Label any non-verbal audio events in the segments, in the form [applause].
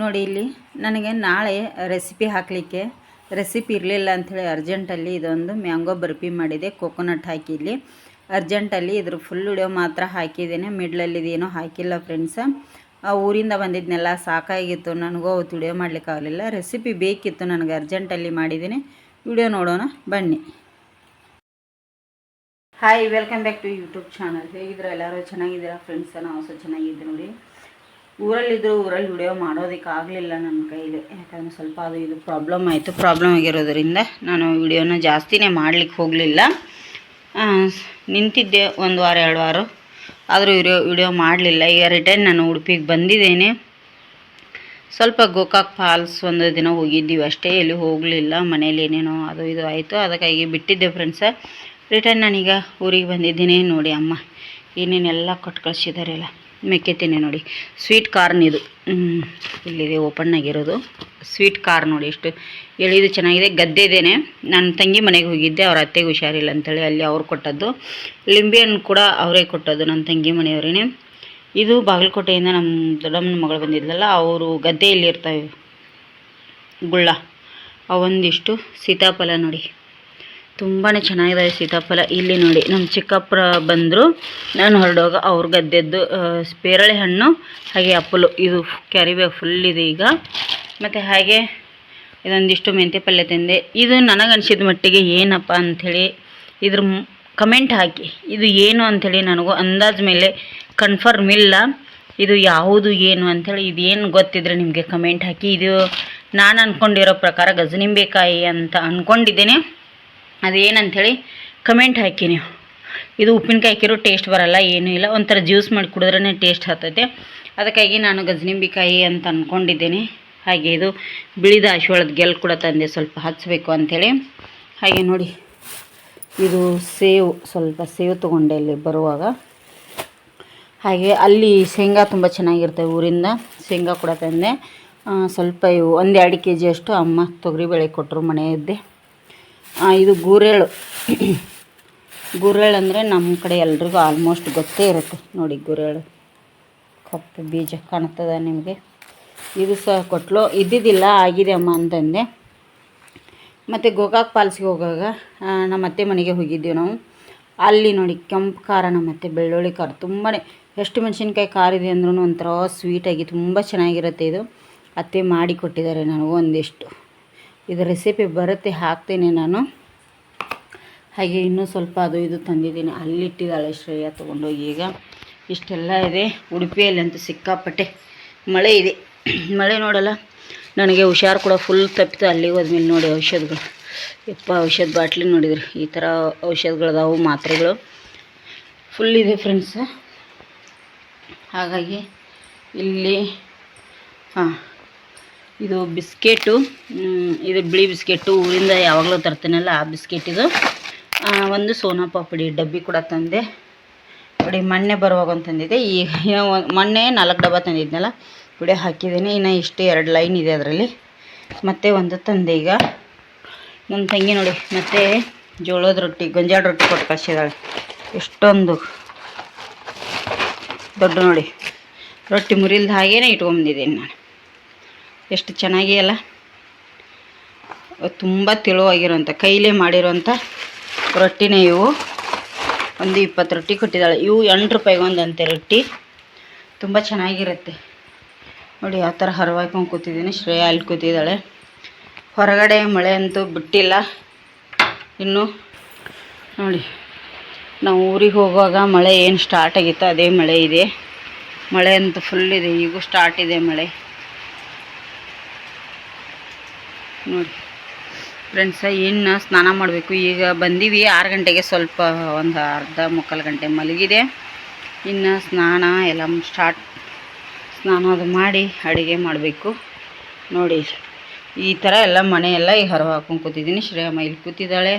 ನೋಡಿ ಇಲ್ಲಿ ನನಗೆ ನಾಳೆ ರೆಸಿಪಿ ಹಾಕಲಿಕ್ಕೆ ರೆಸಿಪಿ ಇರಲಿಲ್ಲ ಅಂಥೇಳಿ ಅರ್ಜೆಂಟಲ್ಲಿ ಇದೊಂದು ಮ್ಯಾಂಗೋ ಬರ್ಫಿ ಮಾಡಿದೆ ಕೋಕೋನಟ್ ಹಾಕಿ ಇಲ್ಲಿ. ಅರ್ಜೆಂಟಲ್ಲಿ ಇದ್ರ ಫುಲ್ ವಿಡಿಯೋ ಮಾತ್ರ ಹಾಕಿದ್ದೇನೆ ಮಿಡ್ಲಲ್ಲಿ ಇದೇನೋ ಹಾಕಿಲ್ಲ ಫ್ರೆಂಡ್ಸ ಆ ಊರಿಂದ ಬಂದಿದ್ದನ್ನೆಲ್ಲ ಸಾಕಾಗಿತ್ತು, ನನಗೂ ಅವತ್ತು ವಿಡಿಯೋ ಮಾಡಲಿಕ್ಕಾಗಲಿಲ್ಲ ರೆಸಿಪಿ ಬೇಕಿತ್ತು ನನಗೆ ಅರ್ಜೆಂಟಲ್ಲಿ ಮಾಡಿದ್ದೀನಿ. ವಿಡಿಯೋ ನೋಡೋಣ, ಬನ್ನಿ. Hi welcome back to YouTube channel ಹೇಗಿದ್ರೆ ಎಲ್ಲರೂ ಚೆನ್ನಾಗಿದ್ದೀರಾ? ಫ್ರೆಂಡ್ಸ ನಾವು ಸಹ ಚೆನ್ನಾಗಿದ್ದೆ ನೋಡಿ. ಊರಲ್ಲಿದ್ದರೂ ಊರಲ್ಲಿ ವಿಡಿಯೋ ಮಾಡೋದಕ್ಕೆ ಆಗಲಿಲ್ಲ ನನ್ನ ಕೈಲಿ. ಯಾಕಂದರೆ ಸ್ವಲ್ಪ ಅದು ಇದು ಪ್ರಾಬ್ಲಮ್ ಆಯಿತು ಪ್ರಾಬ್ಲಮ್ ಆಗಿರೋದ್ರಿಂದ ನಾನು ವಿಡಿಯೋನ ಜಾಸ್ತಿನೇ ಮಾಡಲಿಕ್ಕೆ ಹೋಗಲಿಲ್ಲ. ನಿಂತಿದ್ದೆ ಒಂದು ವಾರ, ಎರಡು ವಾರ. ಆದರೂ ವಿಡಿಯೋ ವಿಡಿಯೋ ಮಾಡಲಿಲ್ಲ. ಈಗ ರಿಟರ್ನ್ ನಾನು ಉಡುಪಿಗೆ ಬಂದಿದ್ದೇನೆ. ಸ್ವಲ್ಪ ಗೋಕಾಕ್ ಫಾಲ್ಸ್ ಒಂದು ದಿನ ಹೋಗಿದ್ದೀವಿ ಅಷ್ಟೇ. ಎಲ್ಲಿ ಹೋಗಲಿಲ್ಲ, ಮನೇಲಿ ಏನೇನೋ ಅದು ಇದು ಆಯಿತು. ಅದಕ್ಕಾಗಿ ಬಿಟ್ಟಿದ್ದೆ ಫ್ರೆಂಡ್ಸ ರಿಟರ್ನ್ ನಾನೀಗ ಊರಿಗೆ ಬಂದಿದ್ದೀನಿ. ನೋಡಿ ಅಮ್ಮ, ಏನೇನೆಲ್ಲ ಕೊಟ್ಟು ಕಳಿಸಿದಾರೆಲ್ಲ ಮೆಕ್ಕೆತೀನಿ ನೋಡಿ. ಸ್ವೀಟ್ ಕಾರ್ನ್ ಇದು. ಇಲ್ಲಿದೆ ಓಪನ್ ಆಗಿರೋದು. ಸ್ವೀಟ್ ಕಾರ್ ನೋಡಿ ಎಷ್ಟು ಎಳಿದು ಚೆನ್ನಾಗಿದೆ. ಗದ್ದೆದೇನೆ. ನನ್ನ ತಂಗಿ ಮನೆಗೆ ಹೋಗಿದ್ದೆ, ಅವ್ರ ಅತ್ತೆಗೆ ಹುಷಾರಿಲ್ಲ ಅಂತೇಳಿ ಅಲ್ಲಿ ಅವ್ರು ಕೊಟ್ಟದ್ದು. ಲಿಂಬೆ ಕೂಡ ಅವರೇ ಕೊಟ್ಟದ್ದು ನನ್ನ ತಂಗಿ ಮನೆಯವರೇ ಇದು ಬಾಗಲಕೋಟೆಯಿಂದ ನಮ್ಮ ದೊಡ್ಡಮ್ಮನ ಮಗಳು ಬಂದಿದ್ಲಲ್ಲ, ಅವರು ಗದ್ದೆಯಲ್ಲಿ ಇರ್ತವೆ. ಗುಳ್ಳ. ಅವೊಂದಿಷ್ಟು ಸೀತಾಫಲ ನೋಡಿ. ತುಂಬಾ ಚೆನ್ನಾಗಿದೆ ಸೀತಾಫಲ. ಇಲ್ಲಿ ನೋಡಿ ನಮ್ಮ ಚಿಕ್ಕಪ್ಪ ಬಂದರು. ನಾನು ಹೊರಡುವಾಗ ಅವ್ರ ಗದ್ದೆದ್ದು ಪೇರಳೆ ಹಣ್ಣು, ಹಾಗೆ ಅಪ್ಪಲು. ಇದು ಕ್ಯಾರಿಬ್ಯಾಗ್ ಫುಲ್ ಇದೆ ಈಗ. ಮತ್ತು ಹಾಗೆ ಇದೊಂದಿಷ್ಟು ಮೆಂತೆ ಪಲ್ಯ ತಂದೆ. ಇದು ನನಗನ್ಸಿದ ಮಟ್ಟಿಗೆ ಏನಪ್ಪ ಅಂಥೇಳಿ ಇದ್ರ ಕಮೆಂಟ್ ಹಾಕಿ. ಇದು ಏನು ಅಂಥೇಳಿ ನನಗೂ ಅಂದಾಜು ಮೇಲೆ ಕನ್ಫರ್ಮ್ ಇಲ್ಲ. ಇದು ಯಾವುದು, ಏನು ಅಂಥೇಳಿ ಇದೇನು ಗೊತ್ತಿದ್ರೆ ನಿಮಗೆ ಕಮೆಂಟ್ ಹಾಕಿ. ಇದು ನಾನು ಅಂದ್ಕೊಂಡಿರೋ ಪ್ರಕಾರ ಗಜನಿಂಬೆಕಾಯಿ ಅಂತ ಅಂದ್ಕೊಂಡಿದ್ದೇನೆ ಅದೇನಂಥೇಳಿ ಕಮೆಂಟ್ ಹಾಕಿ ನೀವು. ಇದು ಉಪ್ಪಿನಕಾಯಿ ಹಾಕಿರೋ ಟೇಸ್ಟ್ ಬರಲ್ಲ, ಏನೂ ಇಲ್ಲ. ಒಂಥರ ಜ್ಯೂಸ್ ಮಾಡಿ ಕುಡಿದ್ರೇ ಟೇಸ್ಟ್ ಹತ್ತೈತೆ. ಅದಕ್ಕಾಗಿ ನಾನು ಗಜನಿಂಬಿಕಾಯಿ ಅಂತ ಅಂದ್ಕೊಂಡಿದ್ದೀನಿ ಹಾಗೆ ಇದು ಬಿಳಿದ ಆಶೀರ್ವಾದ ಗೆಲ್ ಕೂಡ ತಂದೆ ಸ್ವಲ್ಪ ಹಚ್ಚಬೇಕು ಅಂಥೇಳಿ. ಹಾಗೆ ನೋಡಿ, ಇದು ಸೇವು, ಸ್ವಲ್ಪ ಸೇವು ತೊಗೊಂಡೆ ಇಲ್ಲಿ ಬರುವಾಗ. ಹಾಗೆ ಅಲ್ಲಿ ಶೇಂಗಾ ತುಂಬ ಚೆನ್ನಾಗಿರ್ತವೆ ಊರಿಂದ, ಶೇಂಗಾ ಕೂಡ ತಂದೆ. ಸ್ವಲ್ಪ ಇವು ಒಂದೆರಡು ಕೆ ಜಿಯಷ್ಟು ಅಮ್ಮ ತೊಗರಿಬೇಳೆ ಕೊಟ್ಟರು ಮನೆಯದ್ದೇ. ಇದು ಗುರೆಳು. ಗುರೆಳು ಅಂದರೆ ನಮ್ಮ ಕಡೆ ಎಲ್ರಿಗೂ ಆಲ್ಮೋಸ್ಟ್ ಗೊತ್ತೇ ಇರುತ್ತೆ. ನೋಡಿ ಗುರೆಳು. ಕಪ್ಪು ಬೀಜ ಕಾಣ್ತದ ನಿಮಗೆ? ಇದು ಸಹ ಕೊಟ್ಲು. ಇದ್ದಿದ್ದಿಲ್ಲ, ಆಗಿದೆ ಅಮ್ಮ ಅಂತಂದೆ. ಮತ್ತು ಗೋಕಾಕ್ ಪಾಲ್ಸಿಗೆ ಹೋಗುವಾಗ ನಮ್ಮ ಅತ್ತೆ ಮನೆಗೆ ಹೋಗಿದ್ದೀವಿ ನಾವು. ಅಲ್ಲಿ ನೋಡಿ ಕೆಂಪು ಖಾರ ನಮ್ಮ ಅತ್ತೆ ಬೆಳ್ಳುಳ್ಳಿ ಖಾರ. ತುಂಬಾ ಎಷ್ಟು ಮೆಣಸಿನ್ಕಾಯಿ ಖಾರ ಇದೆ ಅಂದ್ರೂ ಒಂಥರ ಸ್ವೀಟಾಗಿ ತುಂಬ ಚೆನ್ನಾಗಿರುತ್ತೆ ಇದು. ಅತ್ತೆ ಮಾಡಿ ಕೊಟ್ಟಿದ್ದಾರೆ ನನಗೂ ಒಂದಿಷ್ಟು. ಇದು ರೆಸಿಪಿ ಬರುತ್ತೆ, ಹಾಕ್ತೀನಿ ನಾನು. ಹಾಗೆ ಇನ್ನೂ ಸ್ವಲ್ಪ ಅದು ಇದು ತಂದಿದ್ದೀನಿ. ಅಲ್ಲಿಟ್ಟಿದ್ದಾಳೆ ಶ್ರೇಯ ತೊಗೊಂಡೋಗಿ ಈಗ. ಇಷ್ಟೆಲ್ಲ ಇದೆ. ಉಡುಪಿಯಲ್ಲಿ ಅಂತೂ ಸಿಕ್ಕಾಪಟ್ಟೆ ಮಳೆ ಇದೆ. [clears throat] ಮಳೆ ನೋಡಲ್ಲ, ನನಗೆ ಹುಷಾರು ಕೂಡ ಫುಲ್ ತಪ್ಪಿತು. ಅಲ್ಲಿಗೆ ಹೋದ್ಮೇಲೆ ನೋಡಿ ಔಷಧಗಳು. ಯಪ್ಪ, ಔಷಧ ಬಾಟ್ಲಿ ನೋಡಿದ್ರಿ. ಈ ಥರ ಔಷಧಗಳದಾವು, ಮಾತ್ರೆಗಳು. ಫುಲ್ ಇದೆ ಫ್ರೆಂಡ್ಸ್ ಹಾಗಾಗಿ ಇಲ್ಲಿ, ಹಾಂ. ಇದು ಬಿಸ್ಕೆಟು ಇದು ಬಿಳಿ ಬಿಸ್ಕೆಟು ಊರಿಂದ ಯಾವಾಗಲೂ ತರ್ತೀನಲ್ಲ ಆ ಬಿಸ್ಕೆಟ್ ಇದು ಒಂದು ಸೋನಾ ಪಾಪಡಿ ಡಬ್ಬಿ ಕೂಡ ತಂದೆ. ನೋಡಿ, ಮೊನ್ನೆ ಬರುವಾಗ ಒಂದು ತಂದಿದ್ದೆ. ಈ ಮೊನ್ನೆ ನಾಲ್ಕು ಡಬ್ಬ ತಂದಿದ್ನಲ್ಲ, ಬಿಡಿ ಹಾಕಿದ್ದೀನಿ. ಇನ್ನು ಇಷ್ಟು ಎರಡು ಲೈನ್ ಇದೆ ಅದರಲ್ಲಿ. ಮತ್ತೆ ಒಂದು ತಂದೆ ಈಗ. ನನ್ನ ತಂಗಿ ನೋಡಿ, ಮತ್ತು ಜೋಳದ ರೊಟ್ಟಿ, ಗೊಂಜಾಳ ರೊಟ್ಟಿ ಕೊಟ್ಟು ಕಳಿಸಿದಾಳೆ ಎಷ್ಟೊಂದು. ದೊಡ್ಡ ನೋಡಿ, ರೊಟ್ಟಿ ಮುರಿಲ್ದ ಹಾಗೇನೆ ಇಟ್ಕೊಂಬಂದಿದ್ದೀನಿ ನಾನು. ಎಷ್ಟು ಚೆನ್ನಾಗಿ ಅಲ್ಲ. ತುಂಬ ತೆಳುವಾಗಿರೋಂಥ ಕೈಲೇ ಮಾಡಿರೋಂಥ ರೊಟ್ಟಿನೇ ಇವು. ಒಂದು ಇಪ್ಪತ್ತು ರೊಟ್ಟಿ ಕೊಟ್ಟಿದ್ದಾಳೆ. ಇವು ಎಂಟು ರೂಪಾಯಿಗೆ ಒಂದಂತೆ ರೊಟ್ಟಿ. ತುಂಬ ಚೆನ್ನಾಗಿರುತ್ತೆ. ನೋಡಿ ಯಾವ ಥರ ಹರವಾಯ್ಕೊಂಡು ಕೂತಿದ್ದೀನಿ. ಶ್ರೇಯಾ ಅಲ್ಲಿ ಕೂತಿದ್ದಾಳೆ. ಹೊರಗಡೆ ಮಳೆ ಅಂತೂ ಬಿಟ್ಟಿಲ್ಲ. ಇನ್ನು ನೋಡಿ, ನಾವು ಊರಿಗೆ ಹೋಗುವಾಗ ಮಳೆ ಏನು ಸ್ಟಾರ್ಟ್ ಆಗಿತ್ತು ಅದೇ ಮಳೆ ಇದೆ. ಮಳೆ ಅಂತೂ ಫುಲ್ ಇದೆ. ಈಗೂ ಸ್ಟಾರ್ಟ್ ಇದೆ ಮಳೆ. ನೋಡಿ. ಫ್ರೆಂಡ್ಸ ಇನ್ನು ಸ್ನಾನ ಮಾಡಬೇಕು. ಈಗ ಬಂದೀವಿ ಆರು ಗಂಟೆಗೆ ಸ್ವಲ್ಪ, ಒಂದು ಅರ್ಧ ಮುಕ್ಕಾಲು ಗಂಟೆ ಮಲಗಿದೆ. ಇನ್ನು ಸ್ನಾನ ಎಲ್ಲ ಸ್ಟಾರ್ಟ್ ಸ್ನಾನ ಅದು ಮಾಡಿ ಅಡುಗೆ ಮಾಡಬೇಕು. ನೋಡಿ, ಈ ಥರ ಎಲ್ಲ ಮನೆಯೆಲ್ಲ ಈಗ ಹೊರ ಹಾಕೊಂಡು ಕೂತಿದ್ದೀನಿ ಶ್ರೇಯಮ್ಮ ಇಲ್ಲಿ ಕೂತಿದ್ದಾಳೆ.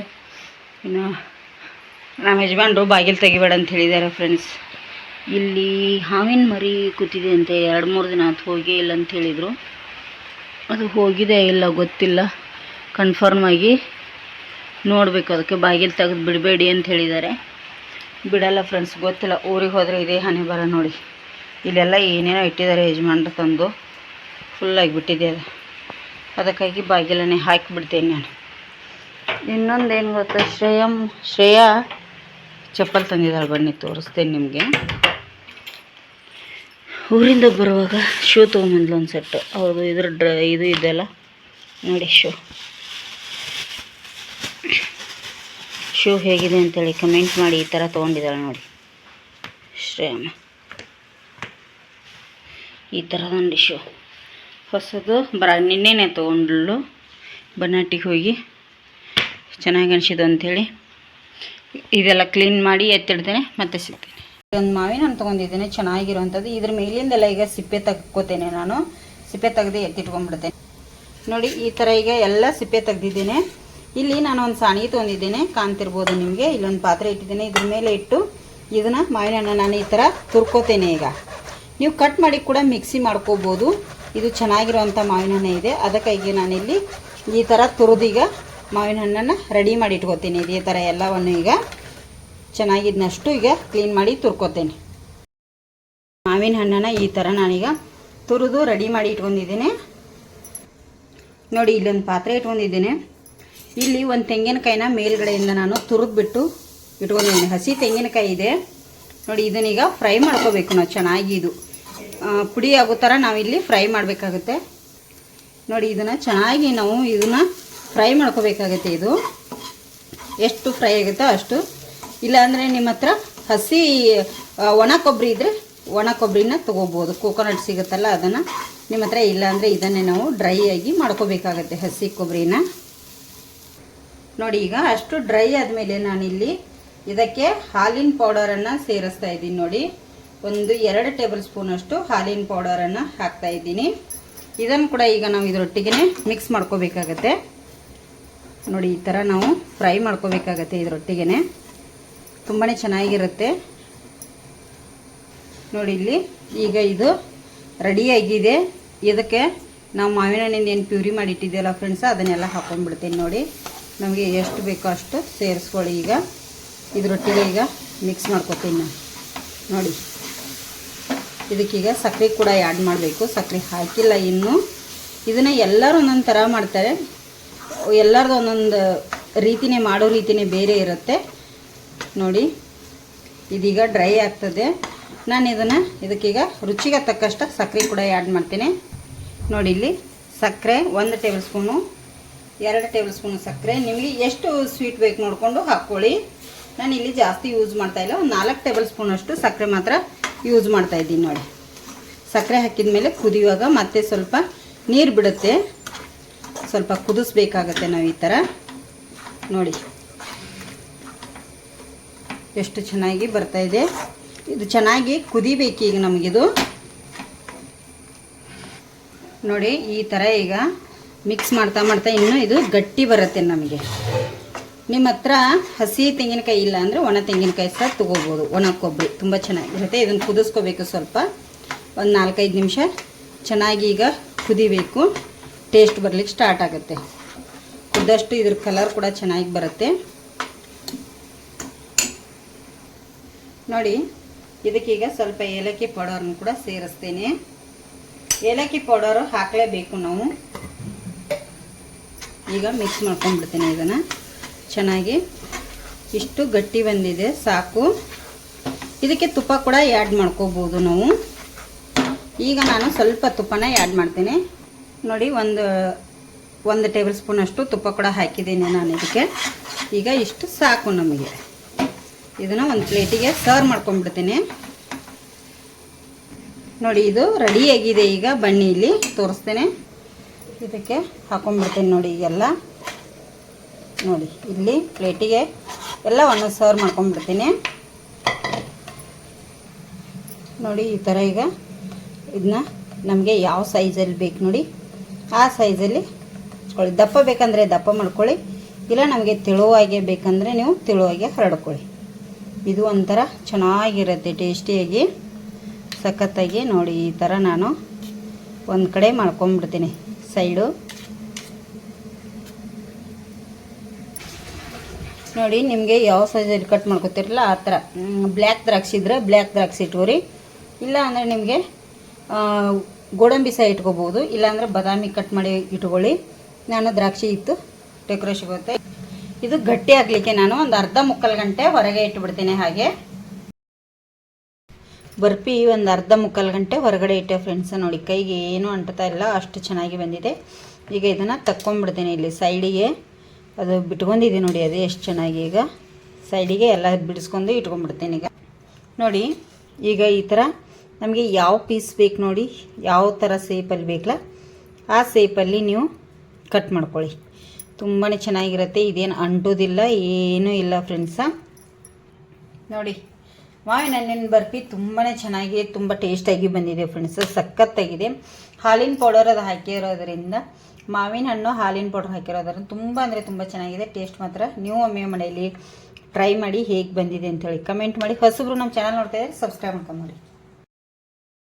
ಇನ್ನು ನಮ್ಮ ಯಜಮಾನ್ರು ಬಾಗಿಲು ತೆಗಿಬೇಡ ಅಂತ ಹೇಳಿದ್ದಾರೆ ಫ್ರೆಂಡ್ಸ್ ಇಲ್ಲಿ ಹಾವಿನ ಮರಿ ಕೂತಿದೆ ಅಂತೆ ಎರಡು ಮೂರು ದಿನ ಆತು ಹೋಗಿ ಇಲ್ಲ ಅಂತ ಹೇಳಿದರು. ಅದು ಹೋಗಿದೆ ಇಲ್ಲ ಗೊತ್ತಿಲ್ಲ. ಕನ್ಫರ್ಮ್ ಆಗಿ ನೋಡಬೇಕು, ಅದಕ್ಕೆ ಬಾಗಿಲು ತೆಗೆದು ಬಿಡಬೇಡಿ ಅಂತ ಹೇಳಿದ್ದಾರೆ. ಬಿಡಲ್ಲ ಫ್ರೆಂಡ್ಸ್ ಗೊತ್ತಿಲ್ಲ, ಊರಿಗೆ ಹೋದರೆ ಇದೇ ಹನಿ ಬರ ನೋಡಿ. ಇಲ್ಲೆಲ್ಲ ಏನೇನೋ ಇಟ್ಟಿದ್ದಾರೆ ಯಜಮಾನ್ರು ತಂದು. ಫುಲ್ಲಾಗಿ ಬಿಟ್ಟಿದೆ ಅದು. ಅದಕ್ಕಾಗಿ ಬಾಗಿಲನ್ನೇ ಹಾಕಿಬಿಡ್ತೇನೆ ನಾನು. ಇನ್ನೊಂದು ಏನು ಗೊತ್ತಾ, ಶ್ರೇಯಂ, ಶ್ರೇಯಾ, ಚಪ್ಪಲ್ ತಂದಿದ್ದಾಳೆ ಬನ್ನಿ, ತೋರಿಸ್ತೇನೆ ನಿಮಗೆ. ಊರಿಂದ ಬರುವಾಗ ಶೂ ತೊಗೊಂಬಂದ್ಲು ಒಂದು ಸೆಟ್ಟು. ಅವ್ರದ್ದು ಇದ್ರ ಡ್ರ, ಇದು ಇದೆಲ್ಲ. ನೋಡಿ ಶೂ. ಶೂ ಹೇಗಿದೆ ಅಂತೇಳಿ ಕಮೆಂಟ್ ಮಾಡಿ ಈ ಥರ ತೊಗೊಂಡಿದ್ದಾಳೆ ನೋಡಿ. ಶ್ರೇಯಮ್ಮ ಈ ಥರ ನೋಡಿ ಶೂ. ಹೊಸದು ಬರ, ನಿನ್ನೆನೆ ತೊಗೊಂಡ್ಳು. ಬನ್ನಾಟಿಗೆ ಹೋಗಿ ಚೆನ್ನಾಗಿ ಅನಿಸಿದ್ದು ಅಂಥೇಳಿ ಇದೆಲ್ಲ ಕ್ಲೀನ್ ಮಾಡಿ ಎತ್ತಿಡ್ತೇನೆ, ಮತ್ತೆ ಸಿಗ್ತೇನೆ. ಒಂದು ಮಾವಿನ ಹಣ್ಣು ತೊಗೊಂಡಿದ್ದೇನೆ, ಚೆನ್ನಾಗಿರುವಂಥದ್ದು. ಇದ್ರ ಮೇಲಿಂದೆಲ್ಲ ಈಗ ಸಿಪ್ಪೆ ತೆಗ್ಕೋತೇನೆ ನಾನು. ಸಿಪ್ಪೆ ತೆಗೆದು ಎತ್ತಿಟ್ಕೊಂಡ್ಬಿಡ್ತೇನೆ. ನೋಡಿ, ಈ ಥರ ಈಗ ಎಲ್ಲ ಸಿಪ್ಪೆ ತೆಗ್ದಿದ್ದೇನೆ. ಇಲ್ಲಿ ನಾನು ಒಂದು ಸಾಣಿಗೆ ತೊಗೊಂಡಿದ್ದೇನೆ. ಕಾಣ್ತಿರ್ಬೋದು ನಿಮಗೆ. ಇಲ್ಲೊಂದು ಪಾತ್ರೆ ಇಟ್ಟಿದ್ದೇನೆ. ಇದ್ರ ಮೇಲೆ ಇಟ್ಟು ಇದನ್ನು ಮಾವಿನ ಹಣ್ಣು ನಾನು ಈ ಥರ ತುರ್ಕೋತೇನೆ ಈಗ. ನೀವು ಕಟ್ ಮಾಡಿ ಕೂಡ ಮಿಕ್ಸಿ ಮಾಡ್ಕೋಬೋದು. ಇದು ಚೆನ್ನಾಗಿರುವಂಥ ಮಾವಿನ ಹಣ್ಣು ಇದೆ. ಅದಕ್ಕಾಗಿ ನಾನಿಲ್ಲಿ ಈ ಥರ ತುರಿದೀಗ ಮಾವಿನ ಹಣ್ಣನ್ನು ರೆಡಿ ಮಾಡಿ ಇಟ್ಕೋತೀನಿ. ಇದೇ ಥರ ಎಲ್ಲವನ್ನು ಈಗ ಚೆನ್ನಾಗಿದ್ನಷ್ಟು ಈಗ ಕ್ಲೀನ್ ಮಾಡಿ ತುರ್ಕೋತೇನೆ. ಮಾವಿನ ಹಣ್ಣನ್ನು ಈ ಥರ ನಾನೀಗ ತುರಿದು ರೆಡಿ ಮಾಡಿ ಇಟ್ಕೊಂಡಿದ್ದೀನಿ. ನೋಡಿ, ಇಲ್ಲೊಂದು ಪಾತ್ರೆ ಇಟ್ಕೊಂಡಿದ್ದೀನಿ. ಇಲ್ಲಿ ಒಂದು ತೆಂಗಿನಕಾಯಿನ ಮೇಲ್ಗಡೆಯಿಂದ ನಾನು ತುರಿದ್ಬಿಟ್ಟು ಇಟ್ಕೊಂಡಿದ್ದೀನಿ. ಹಸಿ ತೆಂಗಿನಕಾಯಿ ಇದೆ. ನೋಡಿ, ಇದನ್ನೀಗ ಫ್ರೈ ಮಾಡ್ಕೋಬೇಕು ನಾವು ಚೆನ್ನಾಗಿ ಇದು ಪುಡಿ ಆಗೋ ಥರ ನಾವಿಲ್ಲಿ ಫ್ರೈ ಮಾಡಬೇಕಾಗುತ್ತೆ. ನೋಡಿ, ಇದನ್ನು ಚೆನ್ನಾಗಿ ನಾವು ಇದನ್ನು ಫ್ರೈ ಮಾಡ್ಕೋಬೇಕಾಗುತ್ತೆ ಇದು. ಎಷ್ಟು ಫ್ರೈ ಆಗುತ್ತೋ ಅಷ್ಟು ಇಲ್ಲಾಂದರೆ ನಿಮ್ಮ ಹತ್ರ ಹಸಿ ಒಣ ಕೊಬ್ಬರಿ ಇದ್ದರೆ ಒಣ ಕೊಬ್ಬರಿನ ತೊಗೋಬೋದು. ಕೋಕೋನಟ್ ಸಿಗುತ್ತಲ್ಲ ಅದನ್ನು. ನಿಮ್ಮ ಹತ್ರ ಇಲ್ಲಾಂದರೆ ಇದನ್ನೇ ನಾವು ಡ್ರೈ ಆಗಿ ಮಾಡ್ಕೋಬೇಕಾಗತ್ತೆ ಹಸಿ ಕೊಬ್ಬರಿನ ನೋಡಿ ಈಗ ಅಷ್ಟು ಡ್ರೈ ಆದಮೇಲೆ ನಾನಿಲ್ಲಿ ಇದಕ್ಕೆ ಹಾಲಿನ ಪೌಡರನ್ನು ಸೇರಿಸ್ತಾ ಇದ್ದೀನಿ ನೋಡಿ. ಒಂದು ಎರಡು ಟೇಬಲ್ ಸ್ಪೂನಷ್ಟು ಹಾಲಿನ ಪೌಡರನ್ನು ಹಾಕ್ತಾ ಇದ್ದೀನಿ. ಇದನ್ನು ಕೂಡ ಈಗ ನಾವು ಇದರೊಟ್ಟಿಗೆ ಮಿಕ್ಸ್ ಮಾಡ್ಕೋಬೇಕಾಗತ್ತೆ. ನೋಡಿ ಈ ಥರ ನಾವು ಫ್ರೈ ಮಾಡ್ಕೋಬೇಕಾಗತ್ತೆ ಇದರೊಟ್ಟಿಗೆ ತುಂಬಾ ಚೆನ್ನಾಗಿರುತ್ತೆ. ನೋಡಿ ಇಲ್ಲಿ, ಈಗ ಇದು ರೆಡಿಯಾಗಿದೆ ಇದಕ್ಕೆ ನಾವು ಮಾವಿನ ಹಣ್ಣಿಂದ ಏನು ಪ್ಯೂರಿ ಮಾಡಿ ಇಟ್ಟಿದ್ದೀವಲ್ಲ ಫ್ರೆಂಡ್ಸ್ ಅದನ್ನೆಲ್ಲ ಹಾಕೊಂಡ್ಬಿಡ್ತೀನಿ ನೋಡಿ. ನಮಗೆ ಎಷ್ಟು ಬೇಕೋ ಅಷ್ಟು ಸೇರಿಸ್ಕೊಳ್ಳಿ ಈಗ. ಇದರೊಟ್ಟಿಗೆ ಈಗ ಮಿಕ್ಸ್ ಮಾಡ್ಕೊತೀನಿ ನಾನು. ನೋಡಿ. ಇದಕ್ಕೀಗ ಸಕ್ಕರೆ ಕೂಡ ಆ್ಯಡ್ ಮಾಡಬೇಕು. ಸಕ್ಕರೆ ಹಾಕಿಲ್ಲ ಇನ್ನೂ. ಇದನ್ನು ಎಲ್ಲರೂ ಒಂದೊಂದು ಥರ ಮಾಡ್ತಾರೆ. ಎಲ್ಲರದ್ದು ಒಂದೊಂದು ರೀತಿನೇ ಮಾಡೋ ರೀತಿನೇ ಬೇರೆ ಇರುತ್ತೆ. ನೋಡಿ, ಇದೀಗ ಡ್ರೈ ಆಗ್ತದೆ. ನಾನು ಇದನ್ನು ಇದಕ್ಕೀಗ ರುಚಿಗೆ ತಕ್ಕಷ್ಟು ಸಕ್ಕರೆ ಕೂಡ ಆ್ಯಡ್ ಮಾಡ್ತೀನಿ. ನೋಡಿ ಇಲ್ಲಿ ಸಕ್ಕರೆ ಒಂದು ಟೇಬಲ್ ಸ್ಪೂನು ಎರಡು ಟೇಬಲ್ ಸ್ಪೂನು ಸಕ್ಕರೆ ನಿಮಗೆ ಎಷ್ಟು ಸ್ವೀಟ್ ಬೇಕು ನೋಡಿಕೊಂಡು ಹಾಕ್ಕೊಳ್ಳಿ. ನಾನು ಇಲ್ಲಿ ಜಾಸ್ತಿ ಯೂಸ್ ಮಾಡ್ತಾ ಇಲ್ಲ. ಒಂದು ನಾಲ್ಕು ಟೇಬಲ್ ಸ್ಪೂನಷ್ಟು ಸಕ್ಕರೆ ಮಾತ್ರ ಯೂಸ್ ಮಾಡ್ತಾ ಇದ್ದೀನಿ ನೋಡಿ. ಸಕ್ಕರೆ ಹಾಕಿದ ಮೇಲೆ ಕುದಿಯುವಾಗ ಮತ್ತೆ ಸ್ವಲ್ಪ ನೀರು ಬಿಡುತ್ತೆ. ಸ್ವಲ್ಪ ಕುದಿಸ್ಬೇಕಾಗತ್ತೆ ನಾವು ಈ ಥರ ನೋಡಿ. ಎಷ್ಟು ಚೆನ್ನಾಗಿ ಬರ್ತಾ ಇದೆ. ಇದು ಚೆನ್ನಾಗಿ ಕುದಿಬೇಕು ಈಗ ನಮಗಿದು. ನೋಡಿ, ಈ ಥರ ಈಗ ಮಿಕ್ಸ್ ಮಾಡ್ತಾ ಮಾಡ್ತಾ ಇನ್ನೂ ಇದು ಗಟ್ಟಿ ಬರುತ್ತೆ ನಮಗೆ. ನಿಮ್ಮ ಹತ್ರ ಹಸಿ ತೆಂಗಿನಕಾಯಿ ಇಲ್ಲ ಅಂದರೆ ಒಣ ತೆಂಗಿನಕಾಯಿ ಸಹ ತೊಗೋಬೋದು. ಒಣ ಕೊಬ್ಬರಿ ತುಂಬ ಚೆನ್ನಾಗಿರುತ್ತೆ. ಇದನ್ನು ಕುದಿಸ್ಕೋಬೇಕು ಸ್ವಲ್ಪ. ಒಂದು ನಾಲ್ಕೈದು ನಿಮಿಷ ಚೆನ್ನಾಗಿ ಈಗ ಕುದಿಬೇಕು. ಟೇಸ್ಟ್ ಬರಲಿಕ್ಕೆ ಸ್ಟಾರ್ಟ್ ಆಗುತ್ತೆ. ಕುದ್ದಷ್ಟು ಇದ್ರ ಕಲರ್ ಕೂಡ ಚೆನ್ನಾಗಿ ಬರುತ್ತೆ. ನೋಡಿ ಇದಕ್ಕೀಗ ಸ್ವಲ್ಪ ಏಲಕ್ಕಿ ಪೌಡರ್ನ ಕೂಡ ಸೇರಿಸ್ತೀನಿ. ಏಲಕ್ಕಿ ಪೌಡರು ಹಾಕಲೇಬೇಕು ನಾವು. ಈಗ ಮಿಕ್ಸ್ ಮಾಡ್ಕೊಂಡ್ಬಿಡ್ತೀನಿ ಇದನ್ನು. ಚೆನ್ನಾಗಿ ಇಷ್ಟು ಗಟ್ಟಿ ಬಂದಿದೆ, ಸಾಕು. ಇದಕ್ಕೆ ತುಪ್ಪ ಕೂಡ ಆ್ಯಡ್ ಮಾಡ್ಕೋಬೋದು ನಾವು. ಈಗ ನಾನು ಸ್ವಲ್ಪ ತುಪ್ಪನ ಆ್ಯಡ್ ಮಾಡ್ತೀನಿ. ನೋಡಿ, ಒಂದು ಒಂದು ಟೇಬಲ್ ಸ್ಪೂನಷ್ಟು ತುಪ್ಪ ಕೂಡ ಹಾಕಿದ್ದೀನಿ ನಾನು ಇದಕ್ಕೆ. ಈಗ ಇಷ್ಟು ಸಾಕು ನಮಗೆ. ಇದನ್ನು ಒಂದು ಪ್ಲೇಟಿಗೆ ಸರ್ವ್ ಮಾಡ್ಕೊಂಡ್ಬಿಡ್ತೀನಿ. ನೋಡಿ, ಇದು ರೆಡಿಯಾಗಿದೆ ಈಗ ಬನ್ನಿ ಇಲ್ಲಿ ತೋರಿಸ್ತೇನೆ. ಇದಕ್ಕೆ ಹಾಕೊಂಡ್ಬಿಡ್ತೇನೆ ನೋಡಿ ಈಗೆಲ್ಲ. ನೋಡಿ, ಇಲ್ಲಿ ಪ್ಲೇಟಿಗೆ ಎಲ್ಲವನ್ನು ಸರ್ವ್ ಮಾಡ್ಕೊಂಡ್ಬಿಡ್ತೀನಿ. ನೋಡಿ, ಈ ಥರ ಈಗ ಇದನ್ನ ನಮಗೆ ಯಾವ ಸೈಜಲ್ಲಿ ಬೇಕು ನೋಡಿ. ಆ ಸೈಜಲ್ಲಿ ಹಚ್ಕೊಳ್ಳಿ ದಪ್ಪ ಬೇಕಂದರೆ ದಪ್ಪ ಮಾಡ್ಕೊಳ್ಳಿ. ಇಲ್ಲ ನಮಗೆ ತೆಳುವಾಗೆ ಬೇಕಂದರೆ ನೀವು ತೆಳುವಾಗೆ ಹರಡ್ಕೊಳ್ಳಿ. ಇದು ಒಂಥರ ಚೆನ್ನಾಗಿರುತ್ತೆ ಟೇಸ್ಟಿಯಾಗಿ, ಸಖತ್ತಾಗಿ ನೋಡಿ ಈ ಥರ ನಾನು ಒಂದು ಕಡೆ ಮಾಡ್ಕೊಂಬಿಡ್ತೀನಿ ಸೈಡು. ನೋಡಿ ನಿಮಗೆ ಯಾವ ಸೈಜಲ್ಲಿ ಕಟ್ ಮಾಡ್ಕೊತಿರಲ್ಲ ಆ ಥರ ಬ್ಲ್ಯಾಕ್ ದ್ರಾಕ್ಷಿ ಇದ್ರೆ ಬ್ಲ್ಯಾಕ್ ದ್ರಾಕ್ಷಿ ಇಟ್ಕೋರಿ. ಇಲ್ಲ ಅಂದರೆ ನಿಮಗೆ ಗೋಡಂಬಿ ಸಹ ಇಟ್ಕೋಬೋದು. ಇಲ್ಲಾಂದರೆ ಬಾದಾಮಿ ಕಟ್ ಮಾಡಿ ಇಟ್ಕೊಳ್ಳಿ. ನಾನು ದ್ರಾಕ್ಷಿ ಇತ್ತು ಡೆಕೋರೇಷನ್ ಬರುತ್ತೆ. ಇದು ಗಟ್ಟಿ ಆಗಲಿಕ್ಕೆ ನಾನು ಒಂದು ಅರ್ಧ ಮುಕ್ಕಾಲು ಗಂಟೆ ಹೊರಗೆ ಇಟ್ಬಿಡ್ತೀನಿ ಹಾಗೆ. ಬರ್ಫಿ ಒಂದು ಅರ್ಧ ಮುಕ್ಕಾಲು ಗಂಟೆ ಹೊರಗಡೆ ಇಟ್ಟೆ ಫ್ರೆಂಡ್ಸ್ ನೋಡಿ. ಕೈಗೆ ಏನೂ ಅಂಟ್ತಾ ಇಲ್ಲ, ಅಷ್ಟು ಚೆನ್ನಾಗಿ ಬಂದಿದೆ. ಈಗ ಇದನ್ನು ತಕ್ಕೊಂಬಿಡ್ತೀನಿ ಇಲ್ಲಿ ಸೈಡಿಗೆ ಅದು ಬಿಟ್ಕೊಂಡಿದೆ ನೋಡಿ, ಅದು ಎಷ್ಟು ಚೆನ್ನಾಗಿ ಈಗ. ಸೈಡಿಗೆ ಎಲ್ಲ ಬಿಡಿಸ್ಕೊಂಡು ಇಟ್ಕೊಂಡ್ಬಿಡ್ತೀನಿ ಈಗ. ನೋಡಿ, ಈಗ ಈ ಥರ ನಮಗೆ ಯಾವ ಪೀಸ್ ಬೇಕು ನೋಡಿ, ಯಾವ ಥರ ಸೇಪಲ್ಲಿ ಬೇಕಲ್ಲ, ಆ ಸೇಪಲ್ಲಿ ನೀವು ಕಟ್ ಮಾಡ್ಕೊಳ್ಳಿ. ತುಂಬಾ ಚೆನ್ನಾಗಿರುತ್ತೆ, ಇದೇನು ಅಂಟೋದಿಲ್ಲ, ಏನೂ ಇಲ್ಲ ಫ್ರೆಂಡ್ಸ ನೋಡಿ ಮಾವಿನ ಹಣ್ಣಿನ ಬರ್ಫಿ ತುಂಬಾ ಚೆನ್ನಾಗಿ, ತುಂಬ ಟೇಸ್ಟಾಗಿ ಬಂದಿದೆ ಫ್ರೆಂಡ್ಸ್ ಸಖತ್ತಾಗಿದೆ. ಹಾಲಿನ ಪೌಡರ್ ಅದು ಹಾಕಿರೋದ್ರಿಂದ, ಮಾವಿನ ಹಣ್ಣು ಹಾಲಿನ ಪೌಡರ್ ಹಾಕಿರೋದ್ರಿಂದ ತುಂಬ ಅಂದರೆ ತುಂಬ ಚೆನ್ನಾಗಿದೆ ಟೇಸ್ಟ್ ಮಾತ್ರ. ನೀವು ಒಮ್ಮೆ ಮನೆಯಲ್ಲಿ ಟ್ರೈ ಮಾಡಿ ಹೇಗೆ ಬಂದಿದೆ ಅಂತೇಳಿ ಕಮೆಂಟ್ ಮಾಡಿ. ಹೊಸಬ್ರು ನಮ್ಮ ಚಾನಲ್ ನೋಡ್ತಾ ಇದ್ದಾರೆ ಸಬ್ಸ್ಕ್ರೈಬ್ ಮಾಡ್ಕೊಂಡು ನೋಡಿ.